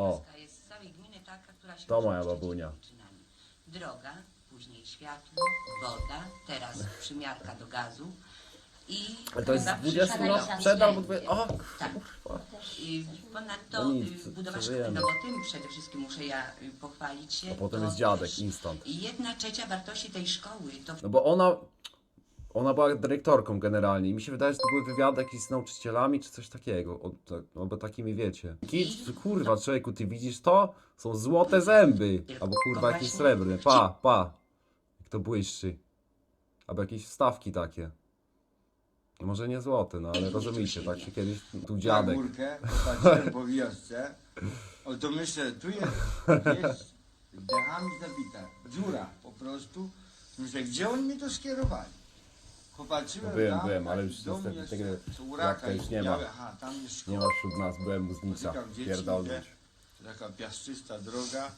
O. jest z gminy taka, która się To moja babunia. Droga, później światło, woda, teraz przymiarka do gazu i Ale to jest chyba 20 przyszedł lat rok sprzed albo dwie... O, Tak. I ponadto No nic, y, budowa szkoły, no bo tym przede wszystkim muszę ja y, pochwalić się. A potem to jest dziadek, też instant. I jedna trzecia wartości tej szkoły to No bo ona, ona była dyrektorką generalnie i mi się wydaje, że to były wywiady jakieś z nauczycielami czy coś takiego, o, tak, no bo takimi wiecie. Kit, kurwa człowieku, ty widzisz to? Są złote zęby, albo kurwa jakieś srebrne, pa, pa, jak to błyszczy. Albo jakieś wstawki takie. No Może nie złote, no ale rozumiecie, tak się kiedyś, tu na dziadek. górkę, popatrzyłem po wiosce, o to myślę, tu jest, jest dechami zabita, dziura po prostu. Myślę, gdzie oni mi to skierowali? Popatrzyłem byłem, tam, byłem, ale już niestety tego Jacka już nie ma. Aha, tam jest szkoła. Nie ma wśród nas, byłem mu pierdolnąć. idę, Taka piaszczysta droga,